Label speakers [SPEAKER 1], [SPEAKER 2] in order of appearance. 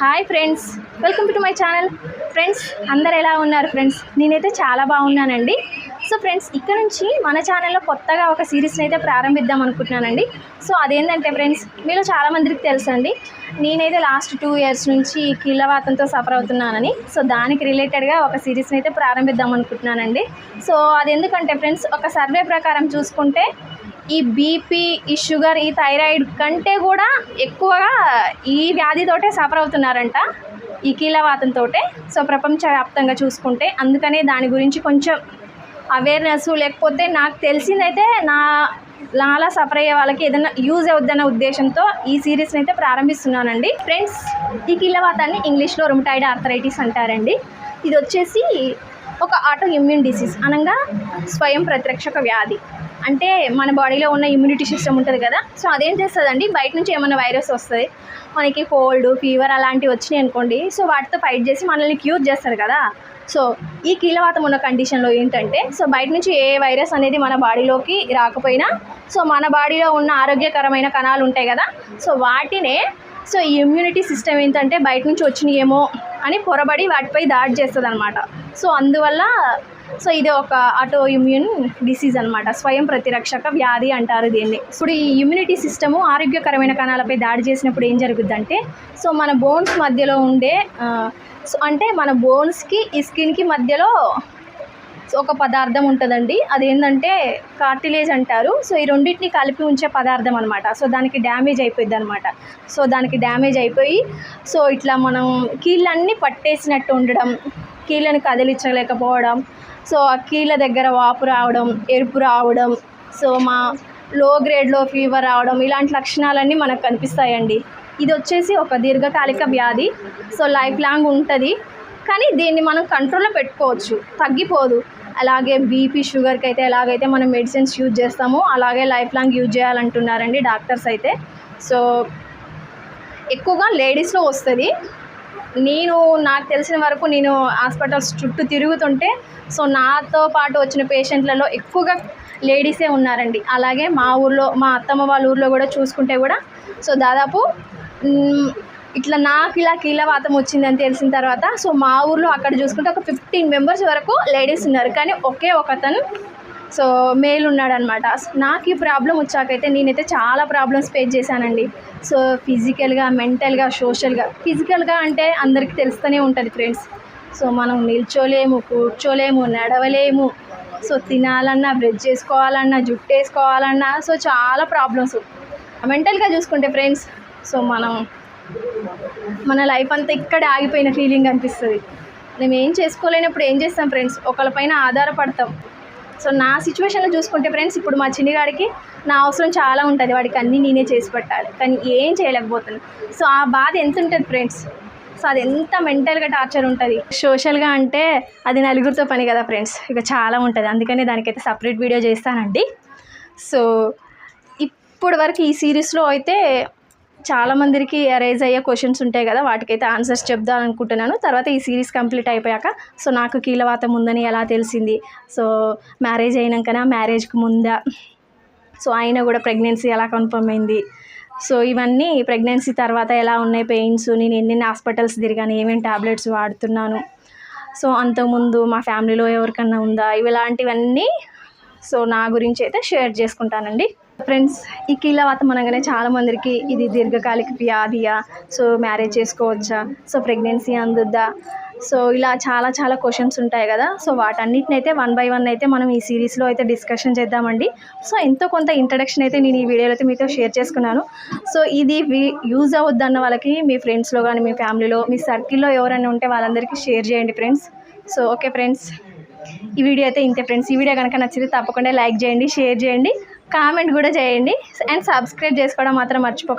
[SPEAKER 1] Hi friends welcome to my channel. Friends అందరు ఎలా ఉన్నారు ఫ్రెండ్స్? నేనైతే చాలా బాగున్నానండి. సో ఫ్రెండ్స్ ఇక్కడ నుంచి మన ఛానల్లో కొత్తగా ఒక సిరీస్ని అయితే ప్రారంభిద్దాం అనుకుంటున్నానండి. సో అదేంటంటే ఫ్రెండ్స్ మీలో చాలా మందికి తెలుసండి నేనైతే లాస్ట్ టూ ఇయర్స్ నుంచి కీళ్ళవాతంతో సఫర్ అవుతున్నానని. సో దానికి రిలేటెడ్గా ఒక సిరీస్ని అయితే ప్రారంభిద్దాం అనుకుంటున్నానండి. సో అది ఎందుకంటే ఫ్రెండ్స్ ఒక సర్వే ప్రకారం చూసుకుంటే ఈ బీపీ ఈ షుగర్ ఈ థైరాయిడ్ కంటే కూడా ఎక్కువగా ఈ వ్యాధితోటే సఫర్ అవుతున్నారంట. ఈ కీలవాతంతో సో ప్రపంచవ్యాప్తంగా చూసుకుంటే అందుకనే దాని గురించి కొంచెం అవేర్నెస్ లేకపోతే నాకు తెలిసిందైతే నా నాలా సఫర్ అయ్యే వాళ్ళకి ఏదైనా యూజ్ అవుద్దన్న ఉద్దేశంతో ఈ సిరీస్ని అయితే ప్రారంభిస్తున్నానండి. ఫ్రెండ్స్ ఈ కీలవాతాన్ని ఇంగ్లీష్లో రుమటాయిడ్ ఆర్థరైటిస్ అంటారండి. ఇది వచ్చేసి ఒక ఆటో ఇమ్యూన్ డిసీజ్ అనగా స్వయం ప్రతిరక్షక వ్యాధి. అంటే మన బాడీలో ఉన్న ఇమ్యూనిటీ సిస్టమ్ ఉంటుంది కదా సో అదేం చేస్తుందండి? బయట నుంచి ఏమైనా వైరస్ వస్తుంది మనకి కోల్డ్ ఫీవర్ అలాంటివి వచ్చినాయి అనుకోండి సో వాటితో ఫైట్ చేసి మనల్ని క్యూర్ చేస్తారు కదా. సో ఈ కీలవాతం ఉన్న కండిషన్లో ఏంటంటే సో బయట నుంచి ఏ వైరస్ అనేది మన బాడీలోకి రాకపోయినా సో మన బాడీలో ఉన్న ఆరోగ్యకరమైన కణాలు ఉంటాయి కదా సో వాటినే సో ఈ ఇమ్యూనిటీ సిస్టమ్ ఏంటంటే బయట నుంచి వచ్చినాయేమో అని పొరబడి వాటిపై దాడి చేస్తుంది అనమాట సో అందువల్ల సో ఇది ఒక ఆటో ఇమ్యూన్ డిసీజ్ అనమాట స్వయం ప్రతిరక్షక వ్యాధి అంటారు దీన్ని. ఇప్పుడు ఈ ఇమ్యూనిటీ సిస్టము ఆరోగ్యకరమైన కణాలపై దాడి చేసినప్పుడు ఏం జరుగుద్దంటే సో మన బోన్స్ మధ్యలో ఉండే సో అంటే మన బోన్స్కి ఈ స్కిన్కి మధ్యలో సో ఒక పదార్థం ఉంటుందండి. అదేంటంటే కార్టిలేజ్ అంటారు. సో ఈ రెండింటిని కలిపి ఉంచే పదార్థం అనమాట సో దానికి డ్యామేజ్ అయిపోయింది అనమాట సో దానికి డ్యామేజ్ అయిపోయి సో ఇట్లా మనం కీళ్ళన్నీ పట్టేసినట్టు ఉండడం కీళ్ళని కదిలించలేకపోవడం సో ఆ కీళ్ళ దగ్గర వాపు రావడం ఎరుపు రావడం సో మా లో గ్రేడ్లో ఫీవర్ రావడం ఇలాంటి లక్షణాలన్నీ మనకు కనిపిస్తాయండి. ఇది వచ్చేసి ఒక దీర్ఘకాలిక వ్యాధి. సో లైఫ్ లాంగ్ ఉంటుంది. కానీ దీన్ని మనం కంట్రోల్లో పెట్టుకోవచ్చు. తగ్గిపోదు. అలాగే బీపీ షుగర్కి అయితే ఎలాగైతే మనం మెడిసిన్స్ యూజ్ చేస్తామో అలాగే లైఫ్ లాంగ్ యూజ్ చేయాలంటున్నారండి డాక్టర్స్ అయితే. సో ఎక్కువగా లేడీస్లో వస్తుంది. నేను నాకు తెలిసిన వరకు నేను హాస్పిటల్స్ చుట్టూ తిరుగుతుంటే సో నాతో పాటు వచ్చిన పేషెంట్లలో ఎక్కువగా లేడీసే ఉన్నారండి. అలాగే మా ఊర్లో మా అత్తమ్మ వాళ్ళ ఊర్లో కూడా చూసుకుంటే కూడా సో దాదాపు ఇట్లా నాకు ఇలా కీలవాతం వచ్చిందని తెలిసిన తర్వాత సో మా ఊర్లో అక్కడ చూసుకుంటే ఒక ఫిఫ్టీన్ మెంబర్స్ వరకు లేడీస్ ఉన్నారు. కానీ ఒకే ఒక అతను సో మేల్ ఉన్నాడనమాట నాకు ఈ ప్రాబ్లం వచ్చాకైతే నేనైతే చాలా ప్రాబ్లమ్స్ ఫేస్ చేశానండి. సో ఫిజికల్గా మెంటల్గా సోషల్గా ఫిజికల్గా అంటే అందరికీ తెలుస్తూనే ఉంటుంది ఫ్రెండ్స్ సో మనం నిల్చోలేము కూర్చోలేము నడవలేము. సో తినాలన్నా బ్రష్ చేసుకోవాలన్నా జుట్టు వేసుకోవాలన్నా సో చాలా ప్రాబ్లమ్స్ మెంటల్గా చూసుకుంటే ఫ్రెండ్స్ సో మనం మన లైఫ్ అంతా ఇక్కడ ఆగిపోయిన ఫీలింగ్ అనిపిస్తుంది. మేము ఏం చేసుకోలేనప్పుడు ఏం చేస్తాం ఫ్రెండ్స్ ఒకళ్ళపైన ఆధారపడతాం. సో నా సిచ్యువేషన్లో చూసుకుంటే ఫ్రెండ్స్ ఇప్పుడు మా చిన్నిగాడికి నా అవసరం చాలా ఉంటుంది. వాడికి అన్నీ నేనే చేసి పెట్టాలి. కానీ ఏం చేయలేకపోతున్నాను సో ఆ బాధ ఎంత ఉంటుంది ఫ్రెండ్స్ సో అది ఎంత మెంటల్గా టార్చర్ ఉంటుంది? సోషల్గా అంటే అది నలుగురితో పని కదా ఫ్రెండ్స్ ఇక చాలా ఉంటుంది. అందుకనే దానికైతే సపరేట్ వీడియో చేస్తానండి. సో ఇప్పుడు వరకు ఈ సిరీస్లో అయితే చాలా మందికి అరైజ్ అయ్యే క్వశ్చన్స్ ఉంటాయి కదా వాటికైతే ఆన్సర్స్ చెప్దాం అనుకుంటున్నాను తర్వాత ఈ సిరీస్ కంప్లీట్ అయిపోయాక సో నాకు కీలవాతం ఉందని ఎలా తెలిసింది? సో మ్యారేజ్ అయినాకనా మ్యారేజ్కి ముందా? సో అయినా కూడా ప్రెగ్నెన్సీ ఎలా కన్ఫర్మ్ అయింది? సో ఇవన్నీ ప్రెగ్నెన్సీ తర్వాత ఎలా ఉన్నాయి పెయిన్స్ నేను ఎన్నెన్ని హాస్పిటల్స్ తిరిగాను ఏమేమి టాబ్లెట్స్ వాడుతున్నాను? సో అంతకుముందు మా ఫ్యామిలీలో ఎవరికన్నా ఉందా? ఇవి ఇలాంటివన్నీ సో నా గురించి అయితే షేర్ చేసుకుంటానండి. ఫ్రెండ్స్ ఈ కీలవాతం అనగానే చాలామందికి ఇది దీర్ఘకాలిక వ్యాధియా? సో మ్యారేజ్ చేసుకోవచ్చా? సో ప్రెగ్నెన్సీ అందుద్దా? సో ఇలా చాలా చాలా క్వశ్చన్స్ ఉంటాయి కదా? సో వాటన్నిటిని అయితే వన్ బై వన్ అయితే మనం ఈ సిరీస్లో అయితే డిస్కషన్ చేద్దామండి. సో ఎంతో కొంత ఇంట్రడక్షన్ అయితే నేను ఈ వీడియోలో అయితే మీతో షేర్ చేసుకున్నాను. సో ఇది యూజ్ అవుద్దన్న వాళ్ళకి మీ ఫ్రెండ్స్లో కానీ మీ ఫ్యామిలీలో మీ సర్కిల్లో ఎవరైనా ఉంటే వాళ్ళందరికీ షేర్ చేయండి ఫ్రెండ్స్ సో ఓకే ఫ్రెండ్స్ ఈ వీడియో అయితే ఇంతే ఫ్రెండ్స్ ఈ వీడియో కనుక నచ్చితే తప్పకుండా లైక్ చేయండి షేర్ చేయండి కామెంట్ కూడా చేయండి. అండ్ సబ్స్క్రైబ్ చేసుకోవడం మాత్రం మర్చిపోకండి